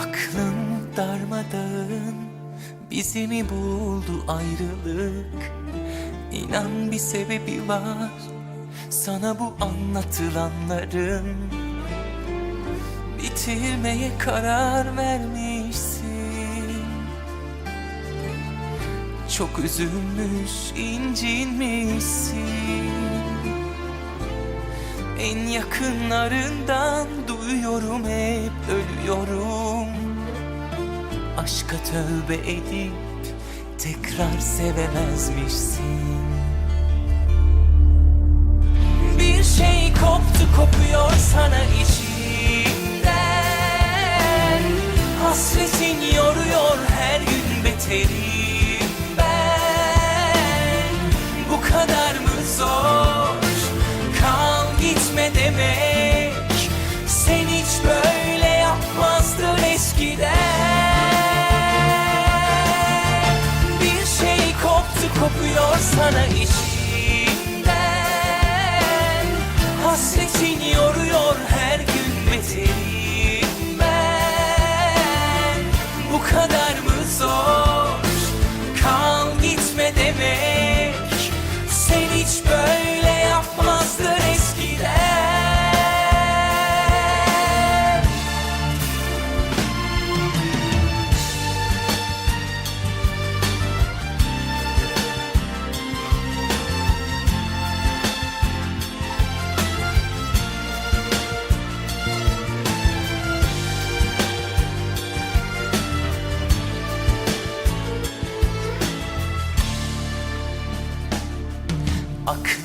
Aklım darmadağın Bizi mi buldu ayrılık? İnan bir sebebi var Sana bu anlatılanların. Bitirmeye karar vermişsin. Çok üzülmüş, incinmişsin. En yakınlarından duyuyorum hep ölüyorum Aşka tövbe edip tekrar sevemezmişsin. Bir şey koptu kopuyor sana içimden. Hasretin yoruyor her gün beterim kopuyor sana içimden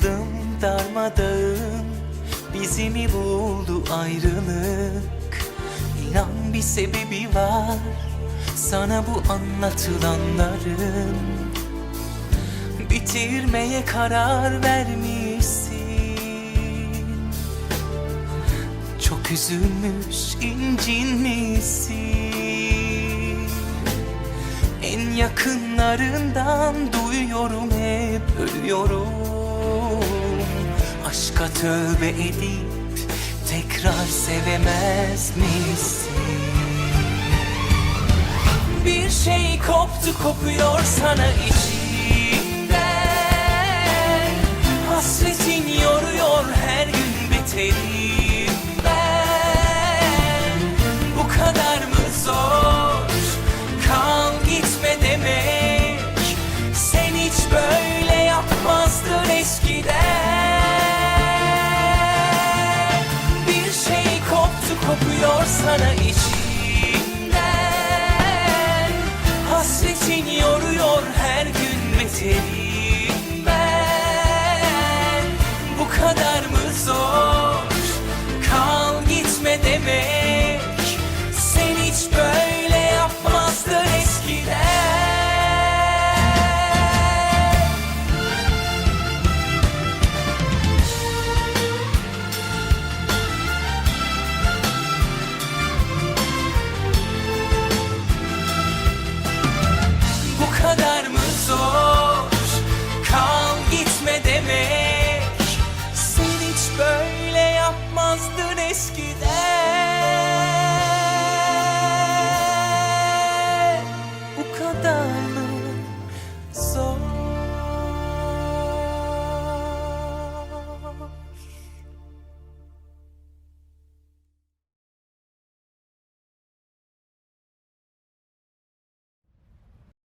Aklım darmadağın Bizi mi buldu ayrılık? İnan bir sebebi var Sana bu anlatılanların. Bitirmeye karar vermişsin. Çok üzülmüş, incinmişsin. En yakınlarından duyuyorum hep ölüyorum Aşka tövbe edip tekrar sevemez misin? Bir şey koptu kopuyor sana içimden kopuyor sana içimden Hasretin yoruyor her gün beterim